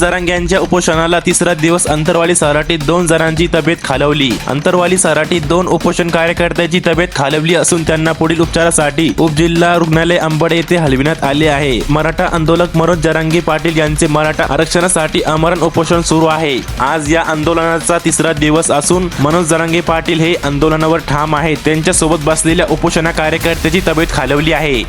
जरांग्यांच्या उपोषणाला तिसरा दिवस अंतरवाली सराटीत दोन जणांची तब्येत खालवली. अंतरवाली सराटीत दोन उपोषण कार्यकर्त्यांची तब्येत खालवली असून त्यांना पुढील उपचारासाठी उपजिल्हा रुग्णालय अंबड येथे हलविण्यात आले आहे. मराठा आंदोलक मनोज जरांगे पाटील यांचे मराठा आरक्षणासाठी आमरण उपोषण सुरू आहे. आज या आंदोलनाचा तिसरा दिवस असून मनोज जरांगे पाटील हे आंदोलनावर ठाम आहेत. त्यांच्यासोबत बसलेल्या उपोषणा कार्यकर्त्याची तब्येत खालवली आहे.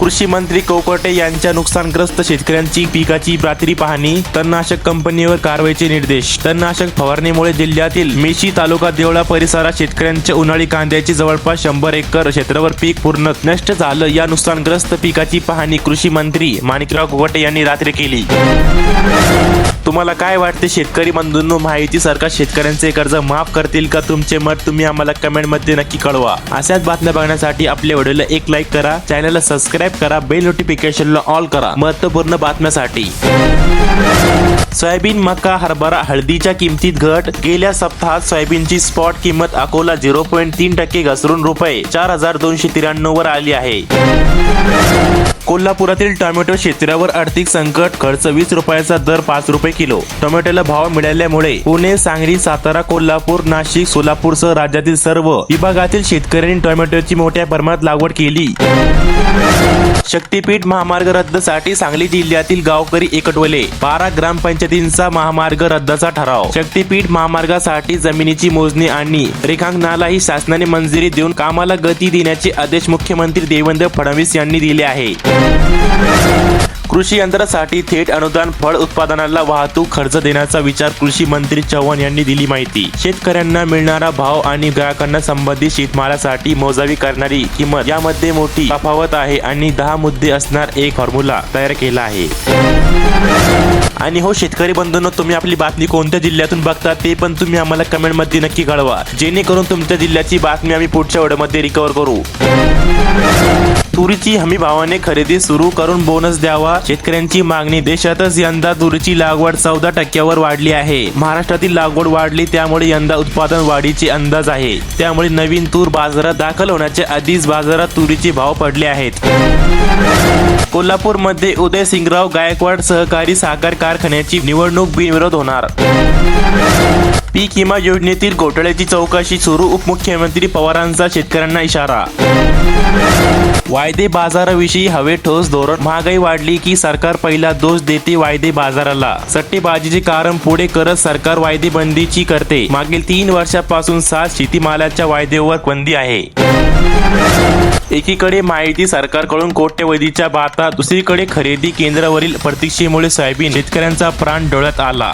कृषी मंत्री कोकटे यांच्या नुकसानग्रस्त शेतकऱ्यांची पिकाची रात्री पाहणी तणनाशक कंपनीवर कारवाईचे निर्देश. तणनाशक फवारणीमुळे जिल्ह्यातील मेशी तालुका देवळा परिसरात शेतकऱ्यांच्या उन्हाळी कांद्याची जवळपास शंभर एकर क्षेत्रावर पीक पूर्ण नष्ट झालं. या नुकसानग्रस्त पिकाची पाहणी कृषी मंत्री माणिकराव कोकटे यांनी रात्री केली. तुम्हाला काय वाटते शेतकरी बंधूंनो? माहिती सरकार शेतकऱ्यांचे कर्ज माफ करतील का? तुमचे मत तुम्ही आम्हाला कमेंटमध्ये नक्की कळवा. अशाच बातम्या बघण्यासाठी आपल्या व्हिडिओला एक लाईक करा. चॅनलला सबस्क्राईब करा. बेल नोटिफिकेशनला ऑल करा. महत्त्वपूर्ण बातम्यासाठी. सोयाबीन मका हरभरा हळदीच्या किमतीत घट. गेल्या सप्ताहात सोयाबीनची स्पॉट किंमत अकोला झिरो पॉईंट तीन टक्के घसरून रुपये चार हजार दोनशे त्र्याण्णव वर आली आहे. कोल्हापुरातील टोमॅटो क्षेत्रावर आर्थिक संकट. खर्च वीस रुपयाचा दर पाच रुपये किलो. टोमॅटोला भाव मिळाल्यामुळे पुणे सांगली सातारा कोल्हापूर नाशिक सोलापूरसह राज्यातील सर्व विभागातील शेतकऱ्यांनी टोमॅटोची मोठ्या प्रमाणात लागवड केली. शक्तीपीठ महामार्ग रद्दसाठी सांगली जिल्ह्यातील गावकरी एकटवले. बारा ग्रामपंचायतींचा महामार्ग रद्दाचा ठराव. शक्तीपीठ महामार्गासाठी जमिनीची मोजणी आणि रेखांकनालाही शासनाने मंजुरी देऊन कामाला गती देण्याचे आदेश मुख्यमंत्री देवेंद्र फडणवीस यांनी दिले आहे. कृषी यंत्रासाठी थेट अनुदान फळ उत्पादनाला वाहतूक खर्च देण्याचा विचार कृषी मंत्री चव्हाण यांनी दिली माहिती. शेतकऱ्यांना मिळणारा भाव आणि ग्राहकांना संबंधित शेतमालासाठी मोजावी करणारी किंमत यामध्ये मोठी तफावत आहे आणि दहा मुद्दे असणार एक फॉर्म्युला तयार केला आहे. आणि हो शेतकरी बंधूंनो तुम्ही आपली बातमी कोणत्या जिल्ह्यातून बघता ते पण तुम्ही आम्हाला कमेंटमध्ये नक्की कळवा. जेणेकरून तुमच्या जिल्ह्याची बातमी आम्ही पुढच्या व्हिडिओमध्ये रिकवर करू. तुरीची हमी भावाने खरेदी सुरू करून बोनस द्यावा. शेतकऱ्यांची मागणी देशातच यंदा तुरीची लागवड चौदा टक्क्यावर वाढली आहे. महाराष्ट्रातील लागवड वाढली त्यामुळे यंदा उत्पादन वाढीचे अंदाज आहे. त्यामुळे नवीन तूर बाजारात दाखल होण्याच्या आधीच बाजारात तुरीचे भाव पडले आहेत. कोल्हापूरमध्ये उदय सिंगराव गायकवाड सहकारी साखर कारखान्याची निवडणूक बिनविरोध होणार. पीक विमा योजनेतील घोटाळ्याची चौकशी सुरू उपमुख्यमंत्री पवारांचा शेतकऱ्यांना इशारा. वायदे बाजाराविषयी हवे ठोस धोरण महागाई वाढली की सरकार पहिला दोष देते वायदे बाजाराला. सट्टेबाजीचे कारण पुढे करत सरकार वायदे बंदीची करते. मागील तीन वर्षापासून सात शेतीमालाच्या वायदेवर बंदी आहे. एकीकडे माहिती सरकारकडून कोट्यवधीच्या बाता दुसरीकडे खरेदी केंद्रावरील प्रतीक्षेमुळे सोयाबीन शेतकऱ्यांचा प्राण डोळ्यात आला.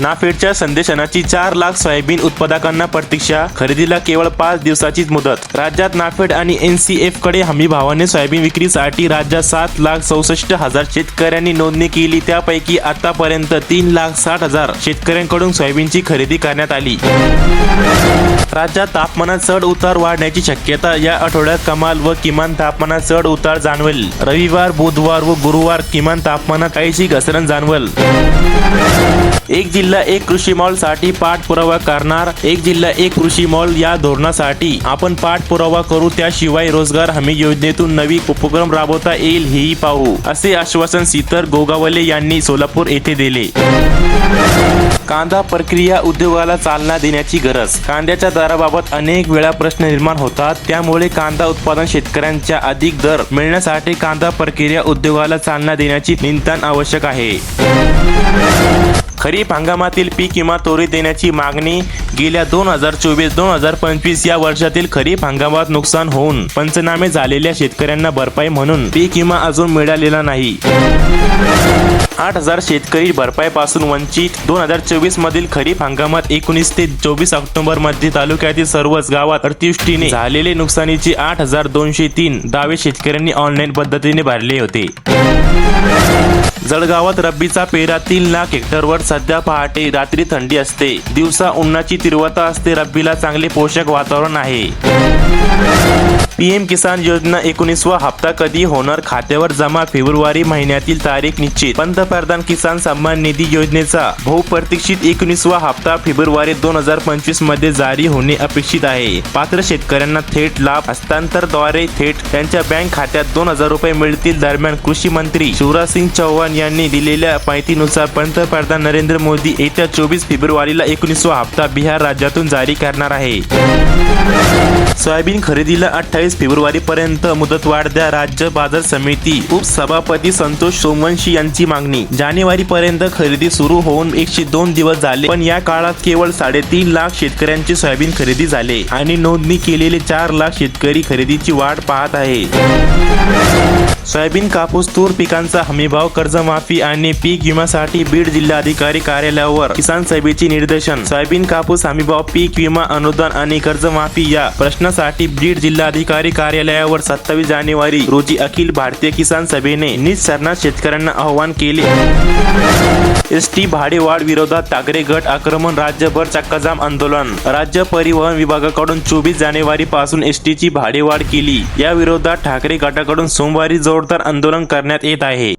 नाफेडच्या संदेशनाची चार लाख सोयाबीन उत्पादकांना प्रतीक्षा खरेदीला केवळ पाच दिवसाचीच मुदत. राज्यात नाफेड आणि एनसीएफकडे हमी भावाने सोयाबीन विक्रीसाठी राज्यात सात लाख चौसष्ट हजार शेतकऱ्यांनी नोंदणी केली. त्यापैकी आतापर्यंत तीन लाख साठ हजार शेतकऱ्यांकडून सोयाबीनची खरेदी करण्यात आली. राज्यात तापमानात चढ उतार वाढण्याची शक्यता या आठवड्यात कमाल व किमान तापमानात चढ उतार जाणवेल. रविवार बुधवार व गुरुवार किमान तापमानात काहीशी घसरण जाणवेल. एक जिल्हा एक कृषी मॉलसाठी पाठपुरावा करणार एक जिल्हा एक कृषी मॉल या धोरणासाठी. आपण पाठपुरावा करू त्याशिवाय रोजगार हमी योजनेतून नवी उपक्रम राबवता येईल हेही पाहू. असे आश्वासन सीतर गोगावले यांनी सोलापूर येथे दिले. कांदा प्रक्रिया उद्योगाला चालना देण्याची गरज. कांद्याच्या दराबाबत अनेक वेळा प्रश्न निर्माण होतात. त्यामुळे कांदा उत्पादन शेतकऱ्यांच्या अधिक दर मिळण्यासाठी कांदा प्रक्रिया उद्योगाला चालना देण्याची निंतन आवश्यक आहे. खरीप हंगामातील पीक विमा त्वरित देण्याची मागणी गेल्या दोन हजार चोवीस दोन हजार पंचवीस या वर्षातील खरीप हंगामात नुकसान होऊन पंचनामे झालेल्या शेतकऱ्यांना भरपाई म्हणून पीक विमा अजून मिळालेला नाही. आठ हजार शेतकरी भरपाईपासून वंचित. दोन हजार चोवीस मधील खरीप हंगामात एकोणीस ते चोवीस ऑक्टोबरमध्ये तालुक्यातील सर्वच गावात अतिवृष्टीने झालेले नुकसानीचे आठ हजार दोनशे तीन दावे शेतकऱ्यांनी ऑनलाईन पद्धतीने भरले होते. जळगावात रब्बीचा पेरा तीन लाख हेक्टरवर सध्या पहाटे रात्री थंडी असते. दिवसा उन्हाची तीव्रता असते. रब्बीला चांगले पोषक वातावरण आहे. पीएम किसान योजना एकोणीसवा हप्ता कधी होणार? खात्यावर जमा फेब्रुवारी महिन्यातील तारीख निश्चित. पंतप्रधान किसान सन्मान निधी योजनेचा बहुप्रतीक्षित एकोणीसवा हप्ता फेब्रुवारी दोन हजार पंचवीसमध्ये जारी होणे अपेक्षित आहे. पात्र शेतकऱ्यांना थेट लाभ हस्तांतरद्वारे थेट त्यांच्या बँक खात्यात दोन हजार रुपये मिळतील दरम्यान कृषी मंत्री शिवराज सिंग चौहान यांनी दिलेल्या माहितीनुसार पंतप्रधान नरेंद्र मोदी येत्या चोवीस फेब्रुवारीला एकोणीसवा हप्ता बिहार राज्यातून जारी करणार आहे. सोयाबीन खरेदीला अठ्ठावीस फेब्रुवारी पर्यंत मुदतवाढ द्या राज्य बाजार समिती उपसभापती संतोष सोमवंशी यांची मागणी. जानेवारी पर्यंत खरेदी सुरू होऊन एकशे दोन दिवस झाले पण या काळात केवळ साडेतीन लाख शेतकऱ्यांची सोयाबीन खरेदी झाले आणि नोंदणी केलेले चार लाख शेतकरी खरेदीची वाट पाहत आहे सोयाबीन कापूस तूर पिकांचा हमीभाव कर्जमाफी आणि पीक विम्यासाठी बीड जिल्हाधिकारी कार्यालयावर किसान सभेचे निर्देशन सोयाबीन कापूस हमीभाव पीक विमा अनुदान आणि कर्जमाफी या प्रश्नासाठी बीड जिल्हाधिकारी कार्यालयावर सत्तावीस जानेवारी रोजी अखिल भारतीय किसान सभेने निसरणार शेतकऱ्यांना आवाहन केले. एस टी भाडेवाढ विरोधात टागरे गट आक्रमण राज्यभर चक्काजाम आंदोलन. राज्य परिवहन विभागाकडून चोवीस जानेवारी पासून एस ची भाडेवाढ केली. या विरोधात ठाकरे गटाकडून सोमवारी जोरदार आंदोलन करण्यात येत आहे.